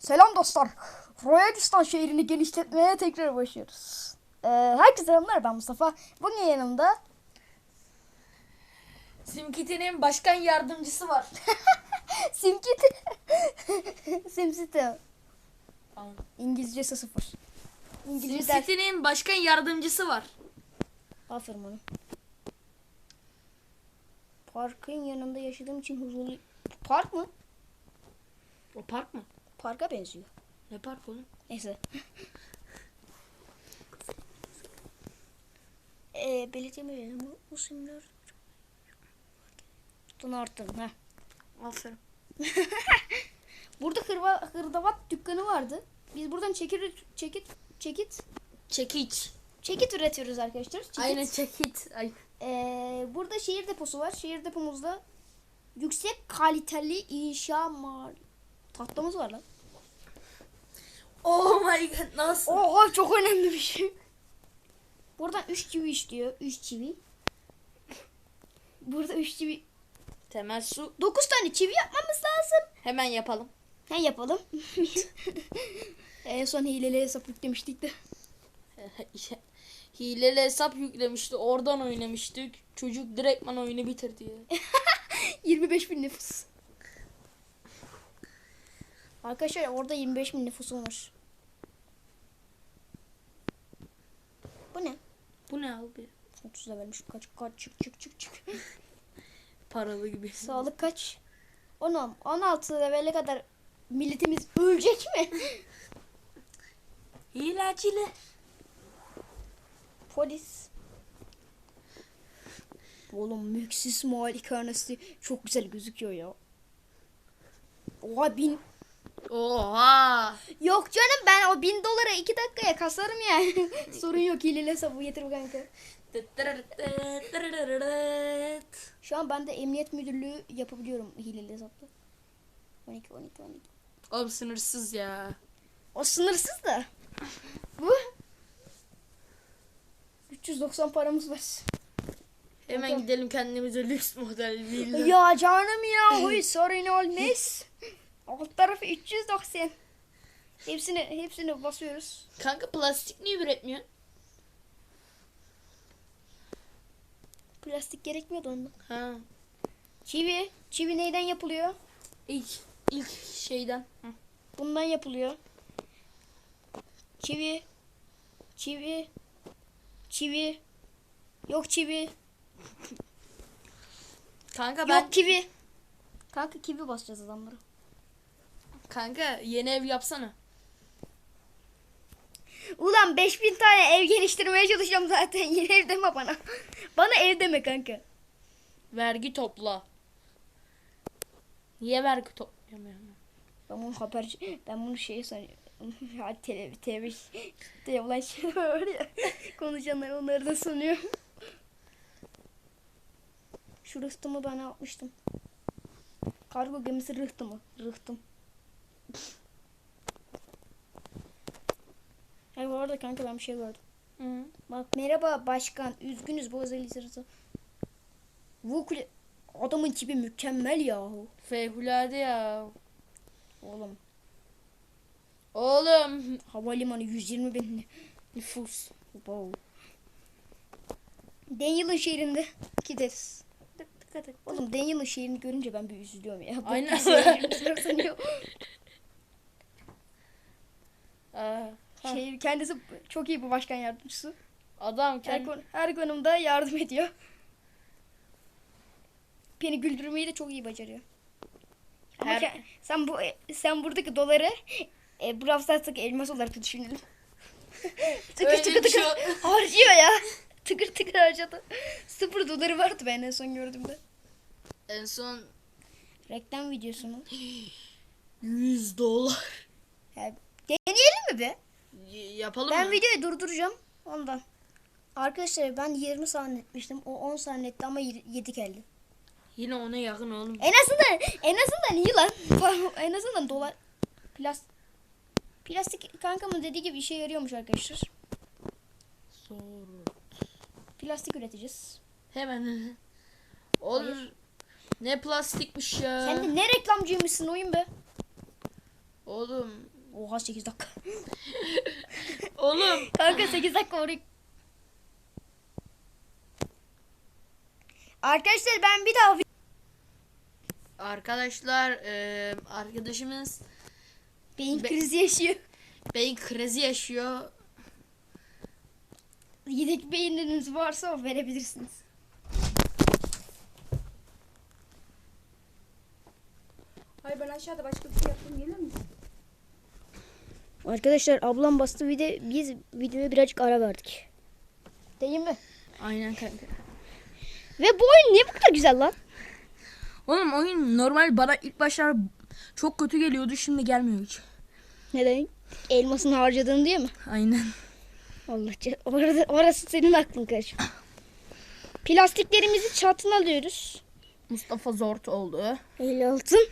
Selam dostlar. Royalistan şehrini genişletmeye tekrar başlıyoruz. Ee, herkese selamlar ben Mustafa. Bugün yanımda Simkiti'nin başkan yardımcısı var. Simkit Simcity. Tamam. İngilizcesi sıfır. İngilizce ders. Başkan yardımcısı var. Aferin ona. Parkın yanında yaşadığım için huzurlu... Park mı? O park mı? Parka benziyor. Ne park oğlum? Neyse. Eee belediye mi? Bu simler. Bunu arttırdım ha. Aferin. Burada hırva, hırdavat dükkanı vardı. Biz buradan çekir, çekit, çekit, Çekiç. çekit üretiyoruz arkadaşlar. Çekit. Aynen çekit. Ay. Ee, burada şehir deposu var. Şehir depomuzda yüksek kaliteli inşa mal tahtamız var lan. Oh my god nasıl? Oha çok önemli bir şey. Buradan 3 çivi işliyor. 3 çivi. Burada 3 çivi. Temel su. 9 tane çivi yapmamız lazım. Hemen yapalım. Ne yapalım? en son hileli hesap yüklemiştik de. Hileli hesap yüklemişti. Oradan oynamıştık. Çocuk direktman oyunu bitirdi ya. 25 bin nüfus. Arkadaşlar orada 25 bin nüfusum var. Bu ne? Bu ne abi? 30 da vermiş. Kaç kaç çık çık çık çık. Paralı gibi. Sağlık kaç? 10 16 levele kadar milletimiz ölecek mi? Hilacili. Polis. Oğlum mülksiz malikanesi çok güzel gözüküyor ya. Oha bin. Oha. Yok canım ben o bin dolara iki dakikaya kasarım yani. Sorun yok hileli hesabı getir kanka. Şu an ben de emniyet müdürlüğü yapabiliyorum hileli hesapla. 12 12 12. Oğlum sınırsız ya. O sınırsız da. Bu 390 paramız var. Hemen gidelim kendimize lüks model villa. Ya canım ya huy sorun olmaz. Alt tarafı 390. Hepsini hepsini basıyoruz. Kanka plastik niye üretmiyor? Plastik gerekmiyordu ondan. Ha. Çivi. Çivi neyden yapılıyor? İlk ilk şeyden. Bundan yapılıyor. Çivi. Çivi. Çivi. Yok çivi. Kanka ben Yok kivi. Kanka kivi basacağız adamlara. Kanka yeni ev yapsana. Ulan 5000 tane ev geliştirmeye çalışıyorum zaten. Yine ev deme bana. bana ev deme kanka. Vergi topla. Niye vergi topluyorum ya? Ben bunu haber ben bunu şey sanıyorum. Ya tele, tele, tele olan şey var ya. Konuşanlar onları da sanıyor. Şu rıhtımı ben atmıştım. Kargo gemisi rıhtımı. Rıhtım. Hey bu arada kanka ben bir şey gördüm. Hı. Bak merhaba başkan. Üzgünüz bu özel sırası. Bu kule... Adamın tipi mükemmel yahu. Fevkalade ya. Oğlum Oğlum. havalimanı 120 bin. Nüfus. Wow. Daniel'ın şehrinde gideriz. Oğlum Daniel'ın şehrini görünce ben bir üzülüyorum ya. Aynen. bizi sanıyor. Aa, ha. Şehir kendisi çok iyi bir başkan yardımcısı. Adam Her, konu, her konumda yardım ediyor. Beni güldürmeyi de çok iyi beceriyor. Ama Her- ke- sen bu sen buradaki doları e, Brawl Stars'taki elmas olarak düşünelim. tıkır Öyle tıkır şey tıkır harcıyor ya. Tıkır tıkır harcadı. Sıfır doları vardı ben en son gördüğümde. En son Reklam videosu mu? 100 dolar. Ya, deneyelim mi be? Yapalım Ben mı? videoyu durduracağım ondan. Arkadaşlar ben 20 zannetmiştim. O 10 zannetti ama 7 geldi. Yine ona yakın oğlum. En azından en azından iyi lan. en azından dolar plas plastik kankamın dediği gibi işe yarıyormuş arkadaşlar. Sonra. Plastik üreteceğiz. Hemen. Oğlum. Ne plastikmiş ya. Sen de ne reklamcıymışsın oyun be. Oğlum Oha 8 dakika. Oğlum. Kanka 8 dakika oraya. Arkadaşlar ben bir daha Arkadaşlar eee, arkadaşımız beyin Be- krizi yaşıyor. beyin krizi yaşıyor. Yedek beyinleriniz varsa verebilirsiniz. Hayır ben aşağıda başka bir şey yaptım gelir misin? Arkadaşlar ablam bastı video biz videoya birazcık ara verdik. Değil mi? Aynen kanka. Ve bu oyun niye bu kadar güzel lan? Oğlum oyun normal bana ilk başlar çok kötü geliyordu şimdi gelmiyor hiç. Neden? Elmasını harcadın diye mi? Aynen. Allah orada, orası senin aklın kardeşim. Plastiklerimizi çatına alıyoruz. Mustafa Zort oldu. El altın.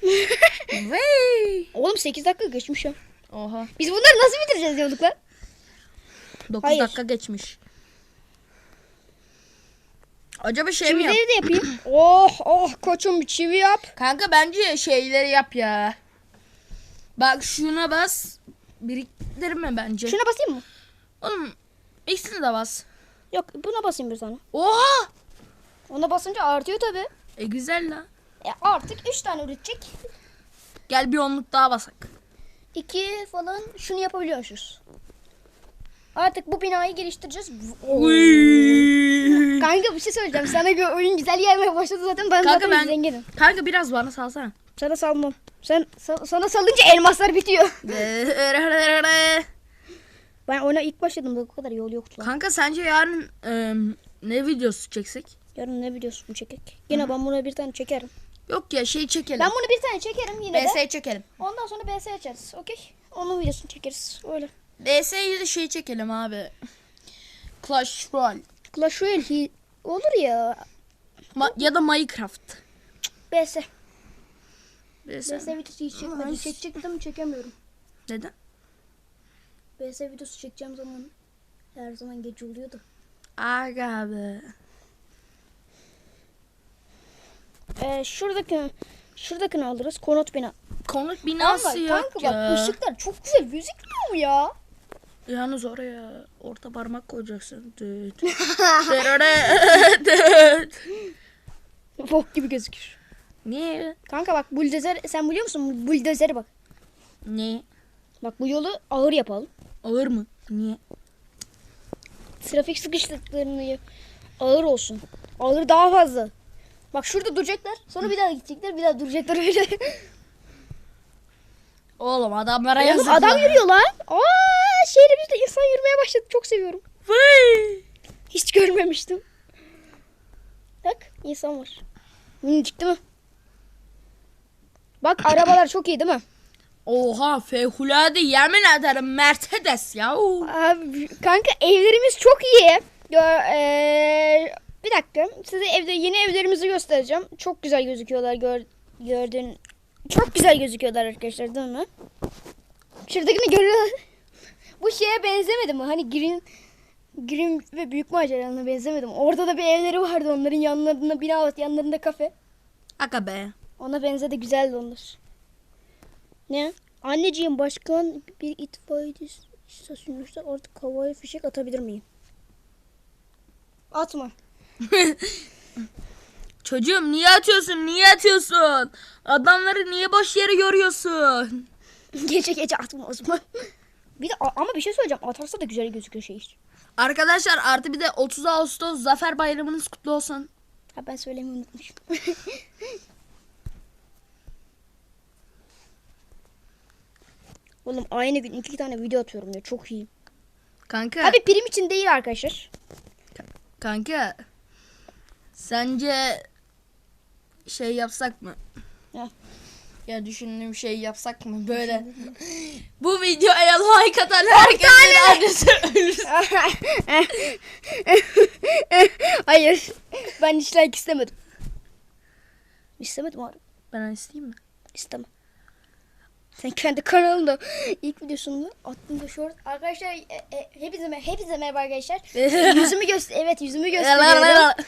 Vey. Oğlum 8 dakika geçmiş ya. Oha. Biz bunları nasıl bitireceğiz diyorduk lan? 9 Hayır. dakika geçmiş. Acaba şey mi yap? Çivileri de yapayım. oh oh koçum çivi yap. Kanka bence şeyleri yap ya. Bak şuna bas. Biriktirme bence. Şuna basayım mı? Oğlum ikisini de bas. Yok buna basayım bir tane. Oha. Ona basınca artıyor tabi. E güzel la. E artık 3 tane üretecek. Gel bir onluk daha basak. 2 falan şunu yapabiliyormuşuz. Artık bu binayı geliştireceğiz. Uy. Kanka bir şey söyleyeceğim. Sana göre oyun güzel gelmeye başladı zaten. Ben Kanka zaten ben zenginim. Kanka biraz bana salsana. Sana salmam. Sen sa- sana salınca elmaslar bitiyor. Ben oyuna ilk başladım da bu kadar yol yoktu. Kanka sence yarın e, ne videosu çeksek? Yarın ne videosu mu çekek? Yine ben buna bir tane çekerim. Yok ya şey çekelim. Ben bunu bir tane çekerim yine de. BS çekelim. Ondan sonra BS açarız. Okey. Onun videosunu çekeriz. Öyle. BS'yi de şey çekelim abi. Clash Royale. Clash Royale olur ya. Ma- ya da Minecraft. BS. BS. BS videosu hiç çekmedim. Nice. Çekecektim mi çekemiyorum. Neden? BS videosu çekeceğim zaman her zaman gece oluyordu. Aga be. Ee, şuradaki şuradakini alırız. Konut bina. Konut Ama binası yok kanka ya. bak ışıklar çok güzel gözükmüyor mu ya? Yalnız oraya orta parmak koyacaksın. Düt. Düt. Bok gibi gözükür. Niye? Kanka bak buldozer sen biliyor musun? Buldozeri bak. Niye? Bak bu yolu ağır yapalım. Ağır mı? Niye? Trafik sıkıştıklarını ağır olsun. Ağır daha fazla. Bak şurada duracaklar. Sonra bir daha gidecekler. Bir daha duracaklar öyle. Oğlum adamlara Oğlum yazık adam lan. yürüyor lan. Aa, şehrimizde insan yürümeye başladı. Çok seviyorum. Vıy. Hiç görmemiştim. Bak insan var. Minicik değil mi? Bak arabalar çok iyi değil mi? Oha fevkalade yemin ederim Mercedes ya. Abi, kanka evlerimiz çok iyi. Ya, eee, bir dakika. Size evde yeni evlerimizi göstereceğim. Çok güzel gözüküyorlar gör, gördüğün. Çok güzel gözüküyorlar arkadaşlar değil mi? Şuradakini görüyorlar. Bu şeye benzemedi mi? Hani Green Green ve Büyük Maceralarına benzemedim. Orada da bir evleri vardı onların yanlarında bina var, yanlarında kafe. Aga be. Ona benzedi güzeldi onlar. Ne? Anneciğim başkan bir itfaiyeci istasyonunda artık havaya fişek atabilir miyim? Atma. Çocuğum niye atıyorsun? Niye atıyorsun? Adamları niye boş yere yoruyorsun? gece gece atma o zaman. bir de ama bir şey söyleyeceğim. Atarsa da güzel gözüküyor şey. Arkadaşlar artı bir de 30 Ağustos Zafer Bayramınız kutlu olsun. Ha ben söylemeyi unutmuşum. Oğlum aynı gün iki tane video atıyorum ya çok iyi. Kanka. Abi prim için değil arkadaşlar. Kanka. Sence şey yapsak mı? Ya. Ya düşündüğüm şey yapsak mı böyle? Bu videoya like atan herkesin annesi ölür. Hayır. Ben hiç like istemedim. İstemedim abi. Ben isteyeyim mi? İstemem. Sen kendi kanalında ilk videosunu attığında short. Arkadaşlar e, e, hepinize, hepinize merhaba arkadaşlar. yüzümü göster evet yüzümü gösteriyorum.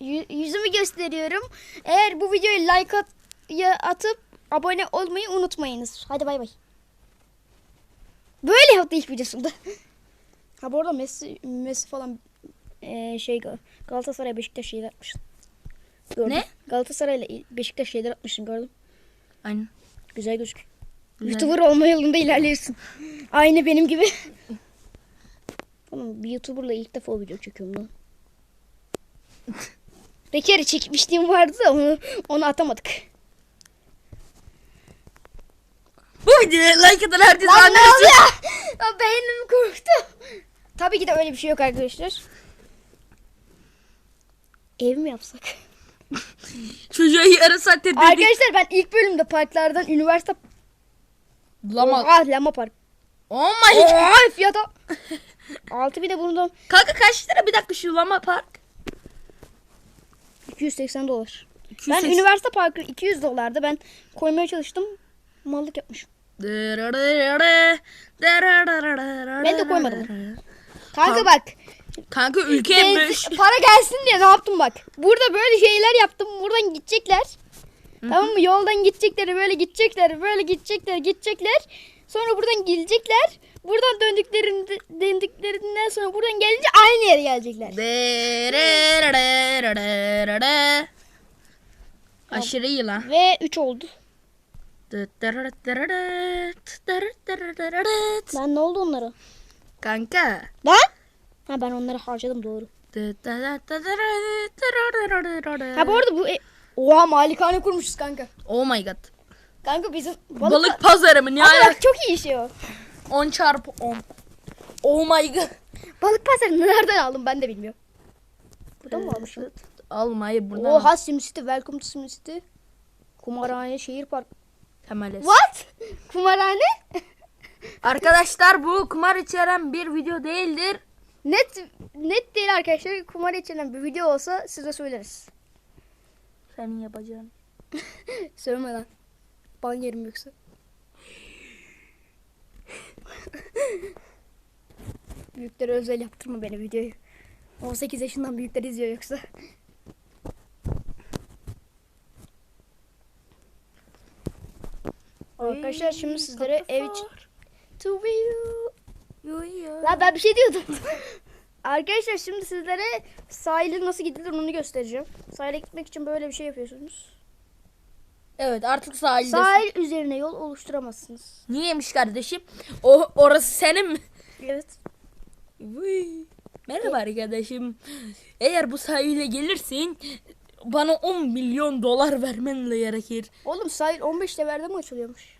Yü- yüzümü gösteriyorum. Eğer bu videoyu like at ya atıp abone olmayı unutmayınız. Hadi bay bay. Böyle yaptı ilk videosunda. ha bu arada Messi, Messi falan eee, şey Gal- Galatasaray Beşiktaş şeyler atmışsın. Gördüm. Ne? Galatasaray'la Beşiktaş şeyler atmışsın gördüm. Aynen. Güzel gözüküyor. YouTuber olma yolunda ilerliyorsun. Aynı benim gibi. Oğlum bir YouTuber'la ilk defa video çekiyorum lan. Bir kere çekmişliğim vardı da onu, onu atamadık. Bu videoya like atan herkes Lan ne oluyor? Ya beynim korktu. Tabii ki de öyle bir şey yok arkadaşlar. Ev mi yapsak? Çocuğa yarım saatte dedik. Arkadaşlar ben ilk bölümde parklardan üniversite... Lama. Oha Lama Park. Oh my. Oha fiyata. Altı bir de bulundum. Kanka kaç lira bir dakika şu lama park? 280 dolar. 280. Ben üniversite parkı 200 dolardı. Ben koymaya çalıştım. Mallık yapmışım. Ben de koymadım. Kanka bak. Kanka ülke benzin- emmiş. para gelsin diye ne yaptım bak. Burada böyle şeyler yaptım. Buradan gidecekler. Tamam mı? Yoldan gidecekler, böyle gidecekler, böyle gidecekler, gidecekler. Sonra buradan gelecekler. Buradan döndüklerinde döndüklerinden sonra buradan gelince aynı yere gelecekler. Aşırı iyi lan. Ve 3 oldu. Lan ne oldu onlara? Kanka. Lan? Ha ben onları harcadım doğru. Ha bu arada bu... E... Oha malikane kurmuşuz kanka. Oh my god. Kanka bizim balık, Balık pazarı mı? Ne Ama bak çok iyi şey o. 10 çarpı 10. Oh my god. Balık pazarını nereden aldım ben de bilmiyorum. Buradan mı almışım? Almayı buradan. Oha SimCity, welcome to SimCity. Kumarhane, şehir park. Temel What? Kumarhane? Arkadaşlar bu kumar içeren bir video değildir. Net net değil arkadaşlar. Kumar içeren bir video olsa size söyleriz. Senin yapacağın. Söyleme lan. Ban yerim yoksa. Büyüklere özel yaptırma beni videoyu. 18 yaşından büyükler izliyor yoksa. Arkadaşlar şimdi sizlere ev için... To you. Lan ben bir şey diyordum. Arkadaşlar şimdi sizlere sahile nasıl gidilir onu göstereceğim. Sahile gitmek için böyle bir şey yapıyorsunuz. Evet artık sahildesin. Sahil üzerine yol oluşturamazsınız. Niyeymiş kardeşim? O orası senin mi? Evet. Vıy. Merhaba arkadaşım. Eğer bu sahile gelirsin bana 10 milyon dolar vermen gerekir. Oğlum sahil 15 levelde mi açılıyormuş?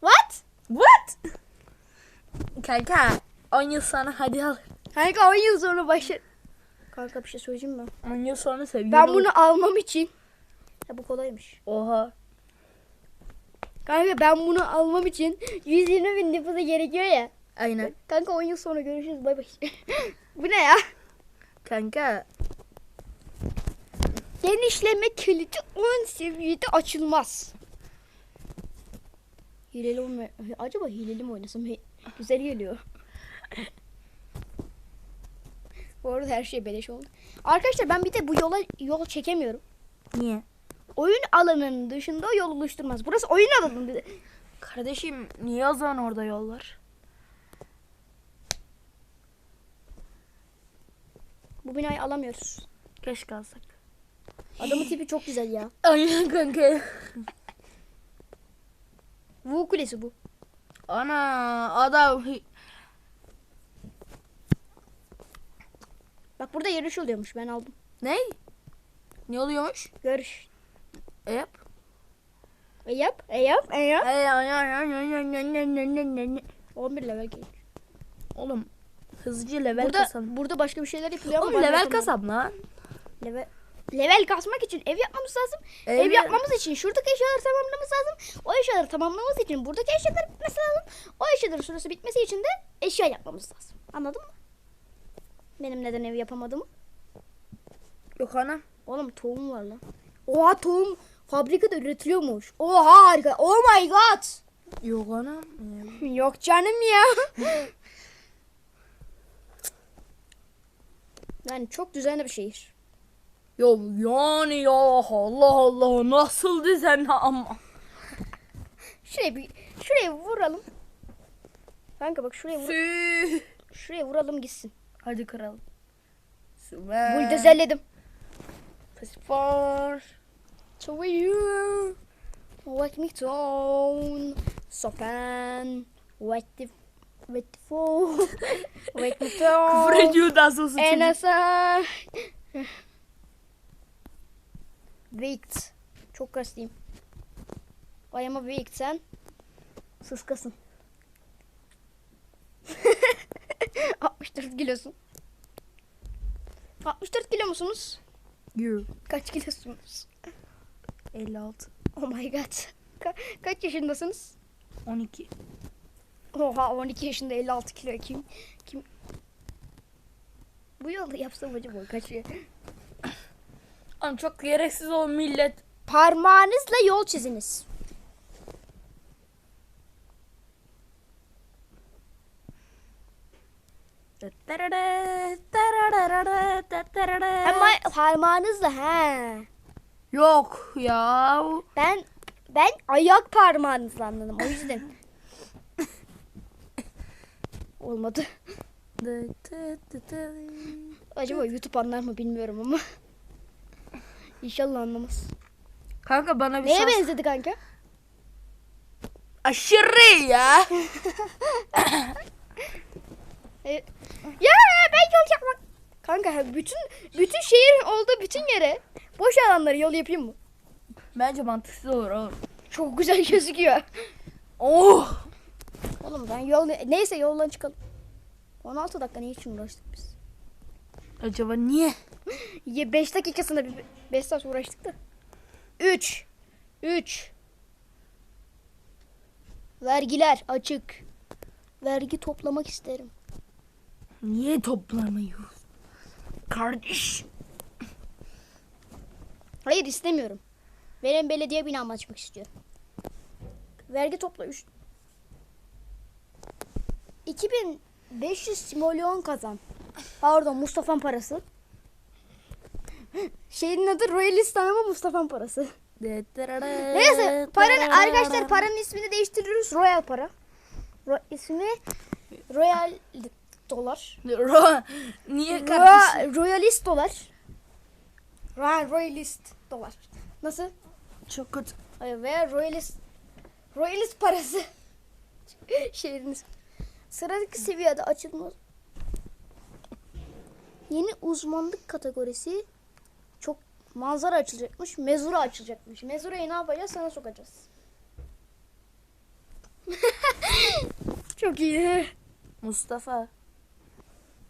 What? What? Kanka 10 yıl sonra hadi al. Kanka 10 yıl sonra başlar. Kanka bir şey söyleyeyim mi? 10 yıl sonra sevgili Ben bunu almam için. Ya bu kolaymış. Oha. Kanka ben bunu almam için 120 bin nüfusa gerekiyor ya. Aynen. Kanka 10 yıl sonra görüşürüz bay bay. bu ne ya? Kanka Genişleme kilidi 10 seviyede açılmaz. Hileli mi? Acaba hileli mi oynasam? Güzel geliyor. Bu arada her şey beleş oldu. Arkadaşlar ben bir de bu yola yol çekemiyorum. niye? Oyun alanının dışında yol oluşturmaz. Burası oyun alanı. bir de. Kardeşim niye o zaman orada yol var? Bu binayı alamıyoruz. Keşke alsak. Adamın tipi çok güzel ya. Aynen kanka. Wu kulesi bu. Ana adam Bak burada yarış oluyormuş ben aldım. Ne? Ne oluyormuş? Görüş. E yap. E yap. E yap. E yap. E yap. 11 level geç. Oğlum hızlıca level burada, kasalım. Burada başka bir şeyler yapılıyor ama Oğlum level kasam lan. Level level kasmak için ev yapmamız lazım. Ev, ev yapmamız için şuradaki eşyaları tamamlamamız lazım. O eşyaları tamamlamamız için buradaki eşyalar bitmesi lazım. O eşyaların süresi bitmesi için de eşya yapmamız lazım. Anladın mı? Benim neden ev yapamadığımı. Yok ana. Oğlum tohum var lan. Oha tohum fabrikada üretiliyormuş. Oha harika. Oh my god. Yok ana. Yok canım ya. yani çok düzenli bir şehir. Yo yani ya Allah Allah nasıl düzen ama. Şuraya bir şuraya vuralım. Kanka bak şuraya vur- şuraya vuralım gitsin. Hadi kıralım. Süper. Buldozerledim. Fosfor. So you wake me down, sopan, wake the wake the fool, wake me down. Küfür ediyor daha sonra En çocuk. asa. Wicked. Çok kaslıyım. I am a wicked sen. Sıskasın. 64 kilosun. 64 kilo musunuz? Yo. Kaç kilosunuz? 56. Oh my god. Ka- kaç yaşındasınız? 12. Oha 12 yaşında 56 kilo kim? Kim? Bu yolda yapsam acaba kaç Ama çok gereksiz o millet. Parmağınızla yol çiziniz. Ama parmağınızla he. Yok ya. Ben ben ayak parmağınızla anladım o yüzden. Olmadı. Acaba YouTube anlar mı bilmiyorum ama. İnşallah anlamaz. Kanka bana bir Neye şans- benzedi kanka? Aşırı ya. E, ya ben yol yapmak. Kanka bütün bütün şehrin olduğu bütün yere boş alanları yol yapayım mı? Bence mantıksız olur oğlum. Çok güzel gözüküyor. Oh. Oğlum ben yol neyse yoldan çıkalım. 16 dakika ne için uğraştık biz? Acaba niye? 5 dakikasında 5 saat uğraştık da. 3 3 Vergiler açık. Vergi toplamak isterim. Niye toplamıyoruz? Kardeş. Hayır istemiyorum. Benim belediye binamı açmak istiyorum. Vergi topla 3 2500 simolyon kazan. Pardon Mustafa'nın parası. Şehrin adı Royalistan ama Mustafa'nın parası. Neyse paranın arkadaşlar paranın ismini değiştiriyoruz. Royal para. Ro- ismi Royal dolar. Niye kardeşim? Ro- Royalist dolar. Royal Royalist dolar. Nasıl? Çok kötü. Hayır veya Royalist Royalist parası. Şehriniz. Sıradaki seviyede açılma. Yeni uzmanlık kategorisi çok manzara açılacakmış. Mezura açılacakmış. Mezurayı ne yapacağız? Sana sokacağız. çok iyi. Mustafa.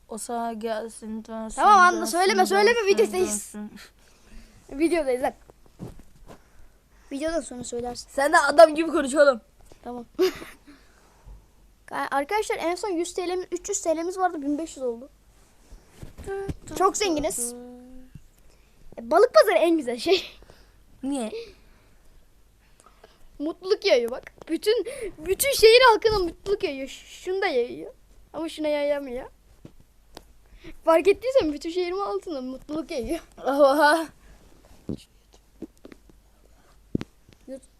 O gelsin dönsün. Tamam, anla, dönsün, söyleme, söyleme, dönsün, videodayız. dönsün. Videodayız lan. Videodan sonra söylersin. Sen de adam gibi konuş oğlum. Tamam. Arkadaşlar en son 100 TL'miz 300 TL'miz vardı 1500 oldu. Çok zenginiz. E, Balık pazarı en güzel şey. Niye? Mutluluk yayıyor bak. Bütün bütün şehir halkına mutluluk yayıyor. Şunu da yayıyor. Ama şuna yayamıyor. Fark ettiysen bütün şehrin altına mutluluk yayıyor. Oha.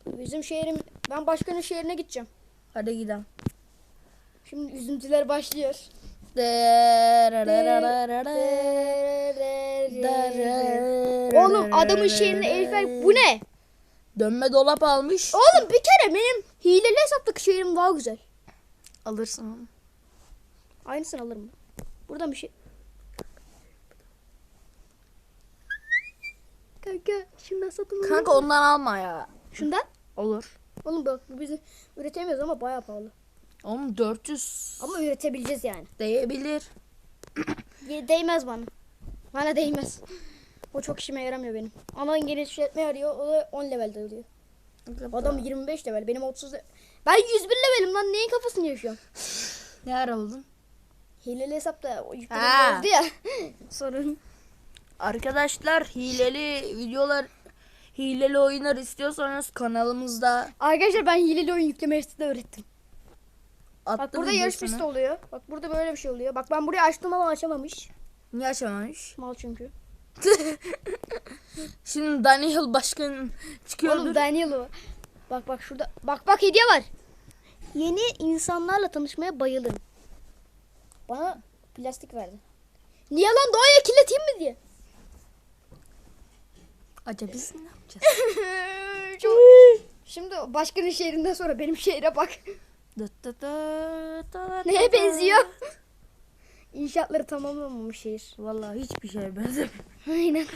Bizim şehrim ben başkanın şehrine gideceğim. Hadi gidelim. Şimdi üzüntüler başlıyor. Oğlum adamın şehrine Eyfel bu ne? Dönme dolap almış. Oğlum bir kere benim hileli hesaptaki şehrim daha güzel. Alırsın onu. Aynısını alırım. Buradan bir şey. Kanka şundan satın alalım. Kanka ondan alma ya. Şundan? Olur. Oğlum bak bu bizi üretemiyoruz ama bayağı pahalı. Oğlum 400 Ama üretebileceğiz yani. değebilir. Ye- Değmez bana. Bana değmez. O çok işime yaramıyor benim. Anan genişletme arıyor. O da 10 levelde oluyor. Adam 25 level. Benim 30 le- Ben 101 levelim lan. Neyin kafasını yaşıyorum? Ne ara oldun? Hileli hesapta o oldu ya. Sorun. Arkadaşlar hileli videolar hileli oyunlar istiyorsanız kanalımızda Arkadaşlar ben hileli oyun yüklemeyi size öğrettim. attım Bak burada yarış pisti oluyor. Bak burada böyle bir şey oluyor. Bak ben burayı açtım ama açamamış. Niye açamamış? Mal çünkü. Şimdi Daniel Başkan çıkıyordur. Oğlum Daniel o. Bak bak şurada. Bak bak hediye var. yeni insanlarla tanışmaya bayılırım. Bana plastik verdi. Niye lan doğaya kirleteyim mi diye. Acaba biz ne yapacağız? Çok- Şimdi başkanın şehrinden sonra benim şehre bak. Dıt dıt dıt dıt Neye dıt. benziyor? İnşaatları tamamlanmamış şehir. Vallahi hiçbir şeye benzemiyor. Aynen.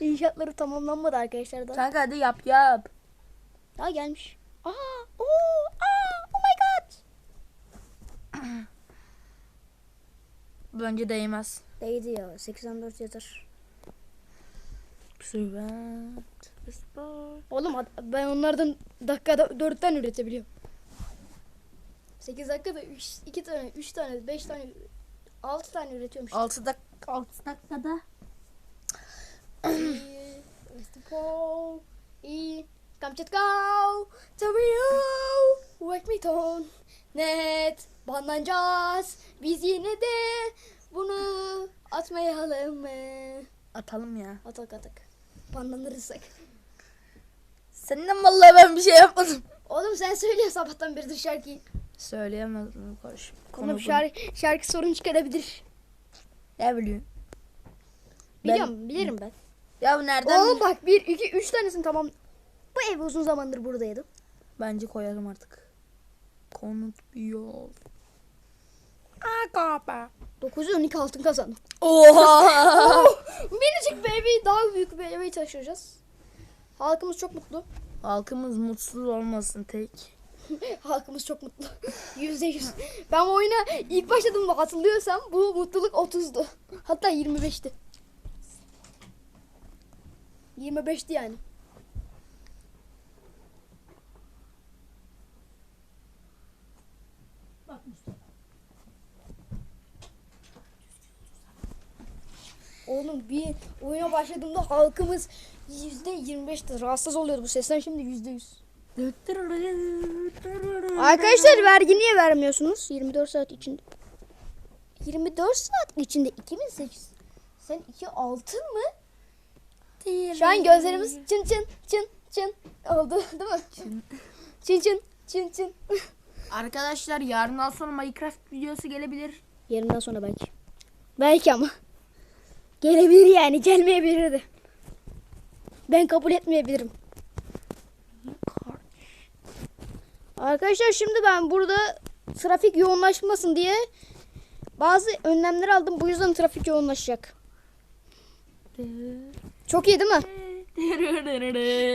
İnşaatları tamamlanmadı arkadaşlar da. Kanka hadi yap yap. Daha gelmiş. Aa, oo, aa, oh my god. Bence değmez. Değdi ya 84 yazar. Oğlum ben onlardan dakikada 4 tane üretebiliyorum. 8 dakikada 3 2 tane, 3 tane, 5 tane, 6 tane üretiyorum işte. 6 dakika 6 dakikada. Istanbul, i Kamchatka, Tokyo, Wake Me Ton, net banlanacağız. Biz yine de bunu atmayalım mı? Atalım ya. Atak atak. Banlanırsak. Senden vallahi ben bir şey yapmadım. Oğlum sen söylüyor sabahtan beridir şarkıyı. Söyleyemezdim koş. Oğlum şarkı, şarkı sorun çıkarabilir. Ne bileyim. Biliyorum, bilirim ben. Ya nereden? Oğlum bak 1, 2, 3 tanesini tamam. Bu ev uzun zamandır buradaydı. Bence koyalım artık. Konut bir yol. 912 altın kazandım. Oha! Minicik bir evi daha büyük eve taşıyacağız. Halkımız çok mutlu. Halkımız mutsuz olmasın tek. Halkımız çok mutlu. Yüzde yüz. Ben bu oyuna ilk başladığımda hatırlıyorsam bu mutluluk 30'du. Hatta 25'ti. 25'ti yani. Oğlum bir oyuna başladığımda halkımız yüzde 25'ti. Rahatsız oluyordu bu sesten şimdi yüzde yüz. Arkadaşlar vergi niye vermiyorsunuz? 24 saat içinde. 24 saat içinde 2008. Sen 2 altın mı? Şu an gözlerimiz çın çın çın çın oldu değil mi? Çın. Çın çın çın çın. Arkadaşlar yarından sonra Minecraft videosu gelebilir. Yarından sonra belki. Belki ama. Gelebilir yani gelmeyebilir de. Ben kabul etmeyebilirim. Arkadaşlar şimdi ben burada trafik yoğunlaşmasın diye bazı önlemler aldım. Bu yüzden trafik yoğunlaşacak. Çok iyi değil mi?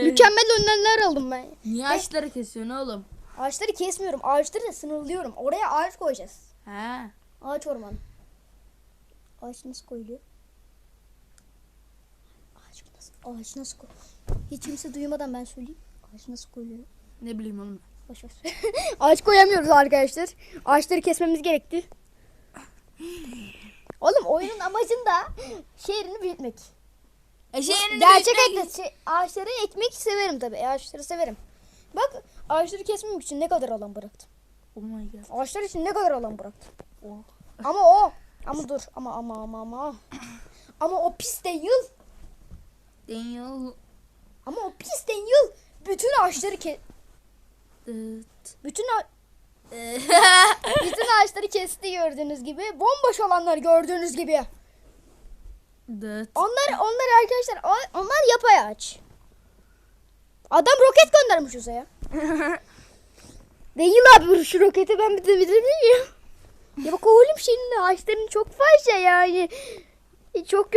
Mükemmel önlemler aldım ben. Niye ağaçları kesiyorsun oğlum? Ağaçları kesmiyorum. Ağaçları sınırlıyorum. Oraya ağaç koyacağız. He. Ağaç ormanı. Ağaç nasıl koyuluyor? Ağaç nasıl, koy? Hiç kimse duymadan ben söyleyeyim. Ağaç nasıl koyuluyor? Ne bileyim oğlum. Boş ver. ağaç koyamıyoruz arkadaşlar. Ağaçları kesmemiz gerekti. Oğlum oyunun amacında şehrini büyütmek. E şeyini Gerçek ekmek. Şey, ağaçları ekmek severim tabii. Ağaçları severim. Bak ağaçları kesmemek için ne kadar alan bıraktım. Oh my god. Ağaçlar için ne kadar alan bıraktım. Oh. Ama o. Ama dur. Ama ama ama ama. Ama o pis değil. Daniel. Ama o pis değil. Bütün ağaçları ke bütün a- bütün ağaçları kesti gördüğünüz gibi. Bomboş olanlar gördüğünüz gibi. Onlar onlar arkadaşlar onlar yapay ağaç. Adam roket göndermiş uzaya. Değil abi şu roketi ben bir de bilir miyim? Ya bak oğlum şimdi ağaçların çok fazla yani. E, Çok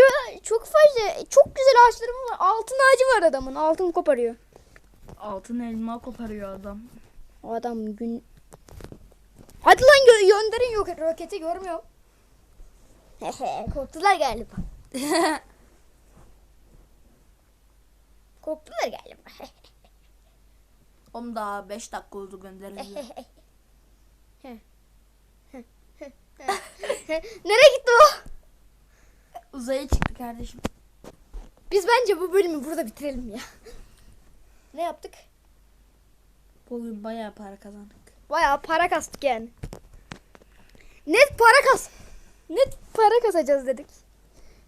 çok fazla çok güzel ağaçlarım var. Altın ağacı var adamın. Altın koparıyor. Altın elma koparıyor adam. O adam gün Hadi lan gö- gönderin yok roketi görmüyorum. Korktular galiba. Korktular galiba. Oğlum daha 5 dakika oldu gönderildi. Nereye gitti o? Uzaya çıktı kardeşim. Biz bence bu bölümü burada bitirelim ya. Ne yaptık? Bugün bayağı para kazandık. Bayağı para kastık yani. Net para kas. Net para kasacağız dedik.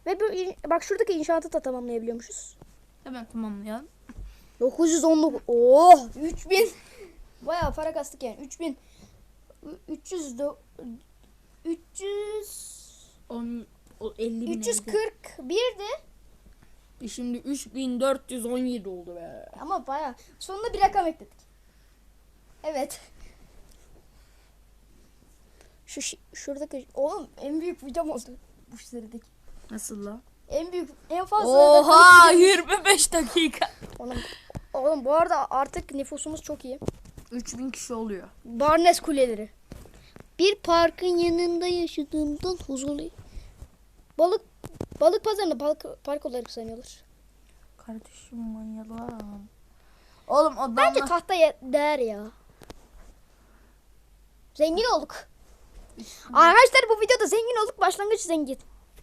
Ve bu bak şuradaki inşaatı da tamamlayabiliyormuşuz. Hemen tamamlayalım. 919. Oh 3000. Bayağı para kastık yani. 3000. 300 do, 300 On, o 50 bin 341'di. E Şimdi 3417 oldu be. Ama baya sonunda bir rakam ekledik. Evet. Şu şi- şuradaki oğlum en büyük videom oldu bu sıradaki. Nasıl la? En büyük en fazla Oha dakikalık 25 dakika. video- Oğlum, oğlum bu arada artık nüfusumuz çok iyi. 3000 kişi oluyor. Barnes Kuleleri. Bir parkın yanında yaşadığımdan huzurluyum. Balık balık pazarında balık park olarak sanıyorlar. Kardeşim manyalım. Oğlum o Bence damla... tahta ye- değer ya. Zengin olduk. Arkadaşlar bu videoda zengin olduk. Başlangıç zengin.